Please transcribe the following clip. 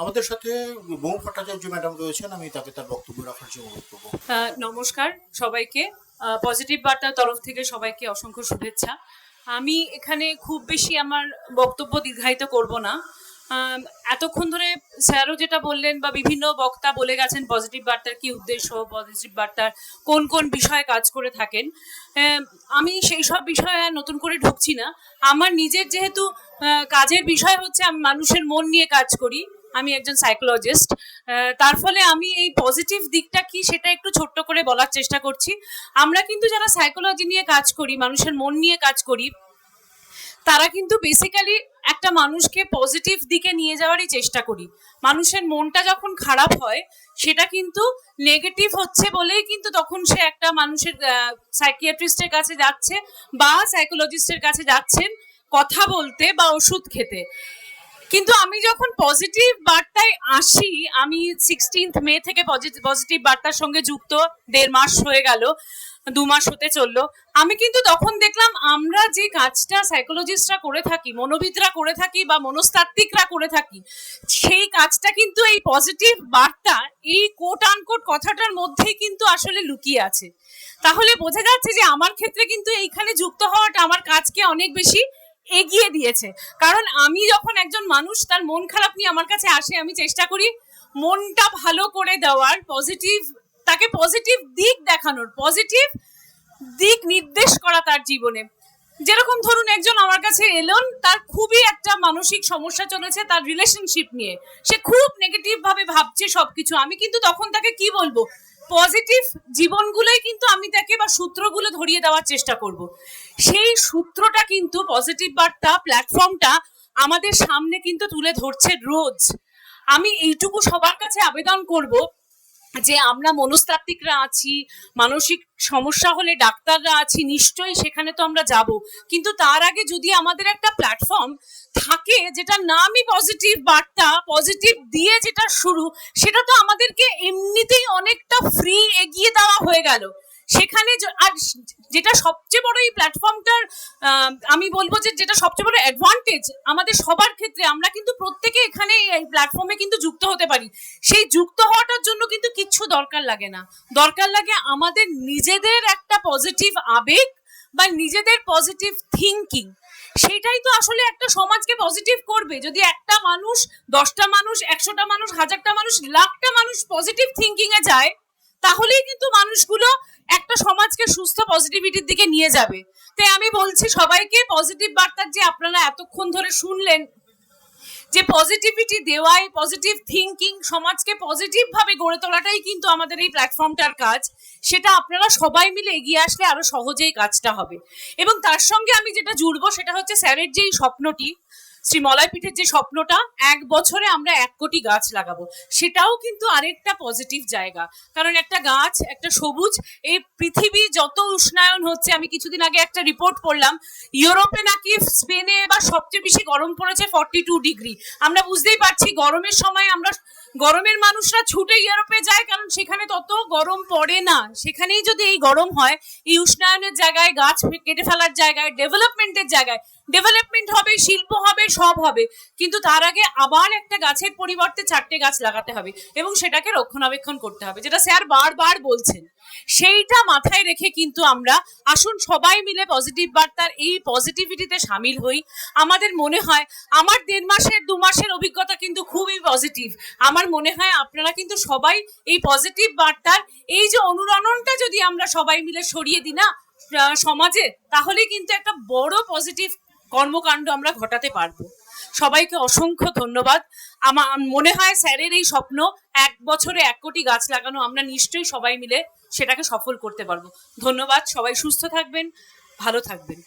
আমাদের সাথে বহু ভট্টাচার্য ম্যাডাম রয়েছেন, আমি তাকে তার বক্তব্য রাখার জন্য অনুরোধ নমস্কার সবাইকে। পজিটিভ বার্তার তরফ থেকে সবাইকে অসংখ্য শুভেচ্ছা। আমি এখানে খুব বেশি আমার বক্তব্য দীর্ঘায়িত করব না। এতক্ষণ ধরে স্যারও যেটা বললেন বা বিভিন্ন বক্তা বলে গেছেন পজিটিভ বার্তার কি উদ্দেশ্য পজিটিভ বার্তার কোন কোন বিষয়ে কাজ করে থাকেন। আমি সেই সব বিষয়ে আর নতুন করে ঢুকছি না। আমার নিজের যেহেতু কাজের বিষয় হচ্ছে আমি মানুষের মন নিয়ে কাজ করি, আমি একজন সাইকোলজিস্ট তার ফলে আমি এই পজিটিভ দিকটা কি সেটা একটু ছোট্ট করে বলার চেষ্টা করছি। আমরা কিন্তু যারা সাইকোলজি নিয়ে কাজ করি, মানুষের মন নিয়ে কাজ করি, তারা কিন্তু বেসিক্যালি একটা মানুষকে পজিটিভ দিকে নিয়ে যাওয়ারই চেষ্টা করি। মানুষের মনটা যখন খারাপ হয়, সেটা কিন্তু নেগেটিভ হচ্ছে বলেই কিন্তু তখন সে একটা মানুষের সাইকিয়াট্রিস্টের কাছে যাচ্ছে বা সাইকোলজিস্টের কাছে যাচ্ছেন কথা বলতে বা ওষুধ খেতে। কিন্তু আমি যখন পজিটিভ বার্তায় আসি, আমি সিক্সটিন্থ মে থেকে পজিটিভ বার্তার সঙ্গে যুক্ত, দেড় মাস হয়ে গেল দু মাস হতে চলল। আমি কিন্তু তখন দেখলাম আমরা যে কাজটা সাইকোলজিস্টরা করে থাকি, মনোবিদরা করে থাকি বা মনস্তাত্ত্বিকরা করে থাকি, সেই কাজটা কিন্তু এই পজিটিভ বার্তা, এই কোট আনকোট কথাটার মধ্যেই কিন্তু আসলে লুকিয়ে আছে। তাহলে বোঝা যাচ্ছে যে আমার ক্ষেত্রে কিন্তু এইখানে যুক্ত হওয়াটা আমার কাজকে অনেক বেশি এগিয়ে দিয়েছে। কারণ আমি যখন একজন মানুষ, তার মন খারাপ নিয়ে আমার কাছে আসে, আমি চেষ্টা করি মনটা ভালো করে দেওয়ার পজিটিভ তাকে পজিটিভ দিক দেখানোর পজিটিভ দিক নির্দেশ করা তার জীবনে। যেরকম ধরুন, একজন আমার কাছে এলেন, তার খুবই একটা মানসিক সমস্যা চলেছে তার রিলেশনশিপ নিয়ে। সে খুব নেগেটিভ ভাবে ভাবছে সবকিছু। আমি কিন্তু তখন তাকে কি বলব? পজিটিভ জীবনগুলোই কিন্তু আমি তাকে বা সূত্রগুলো ধরিয়ে দেওয়ার চেষ্টা করব। সেই সূত্রটা কিন্তু পজিটিভ বার্তা প্ল্যাটফর্মটা আমাদের সামনে কিন্তু তুলে ধরছে রোজ। আমি এইটুকু সবার কাছে আবেদন করব যে আমরা মনস্তাত্ত্বিকরা আছি, মানসিক সমস্যা হলে ডাক্তাররা আছি, নিশ্চয়ই সেখানে তো আমরা যাব। কিন্তু তার আগে যদি আমাদের একটা প্ল্যাটফর্ম থাকে যেটা নামই পজিটিভ বার্তা পজিটিভ দিয়ে যেটা শুরু, সেটা তো আমাদেরকে এমনিতেই অনেকটা ফ্রি এগিয়ে দেওয়া হয়ে গেল। সেখানে আর যেটা সবচেয়ে বড় এই প্ল্যাটফর্মটার আমি বলব যে যেটা সবচেয়ে বড় অ্যাডভান্টেজ আমাদের সবার ক্ষেত্রে, আমরা কিন্তু প্রত্যেকে এখানে এই প্ল্যাটফর্মে কিন্তু যুক্ত হতে পারি। সেই যুক্ত হওয়াটার জন্য কিন্তু কিচ্ছু দরকার লাগে না। দরকার লাগে আমাদের নিজেদের একটা পজিটিভ আবেগ বা নিজেদের পজিটিভ থিঙ্কিং সেটাই তো আসলে একটা সমাজকে পজিটিভ করবে। যদি একটা মানুষ, দশটা মানুষ, একশোটা মানুষ, হাজারটা মানুষ, লাখটা মানুষ পজিটিভ থিঙ্কিং এ যায় তাহলেই কিন্তু মানুষগুলো একটা সমাজকে সুস্থ পজিটিভিটির দিকে নিয়ে যাবে। তাই আমি বলছি, সবাইকে পজিটিভ বার্তার যে আপনারা এতক্ষণ ধরে শুনলেন, যে পজিটিভিটি দেওয়াই পজিটিভ থিঙ্কিং সমাজকে পজিটিভ ভাবে গড়ে তোলাটাই কিন্তু আমাদের এই প্ল্যাটফর্মটার কাজ। সেটা আপনারা সবাই মিলে এগিয়ে আসলে আরও সহজেই কাজটা হবে। এবং তার সঙ্গে আমি যেটা জুড়বো সেটা হচ্ছে স্যারের যেই স্বপ্নটি শ্রী মলয়পীঠের যে স্বপ্নটা, এক বছরে আমরা এক কোটি গাছ লাগাবো। সেটাও কিন্তু আরেকটা পজিটিভ জায়গা। কারণ একটা গাছ, একটা সবুজ, এই পৃথিবী যত উষ্ণায়ন হচ্ছে, আমি কিছুদিন আগে একটা রিপোর্ট পড়লাম, ইউরোপে নাকি স্পেনে বা সবচেয়ে বেশি গরম পড়েছে ফর্টি টু ডিগ্রি আমরা বুঝতেই পারছি গরমের সময় আমরা গরমের মানুষরা ছুটে ইউরোপে যায়, কারণ সেখানে তত গরম পড়ে না। সেখানেই যদি এই গরম হয়, এই উষ্ণায়নের জায়গায়, গাছ কেটে ফেলার জায়গায় ডেভেলপমেন্টের জায়গায় ডেভেলপমেন্ট হবে, শিল্প হবে, সব হবে। কিন্তু তার আগে আবার একটা গাছের পরিবর্তে চারটে গাছ লাগাতে হবে এবং সেটাকে রক্ষণাবেক্ষণ করতে হবে, যেটা স্যার বারবার বলছেন। সেইটা মাথায় রেখে কিন্তু আমরা আসুন সবাই মিলে পজিটিভ বার্তার এই পজিটিভিটিতে সামিল হই। আমাদের মনে হয়, আমার দেড় মাসের, দু মাসের অভিজ্ঞতা কিন্তু খুবই পজিটিভ আমার মনে হয় আপনারা কিন্তু সবাই এই পজিটিভ বার্তার, এই যে অনুরণনটা যদি আমরা সবাই মিলে সরিয়ে দিই না সমাজে তাহলে কিন্তু একটা বড় পজিটিভ কর্মকাণ্ড আমরা ঘটাতে পারব। সবাইকে অসংখ্য ধন্যবাদ। আমার মনে হয় স্যারের এই স্বপ্ন, এক বছরে এক কোটি গাছ লাগানো, আমরা নিশ্চয়ই সবাই মিলে সেটাকে সফল করতে পারব। ধন্যবাদ, সবাই সুস্থ থাকবেন, ভালো থাকবেন।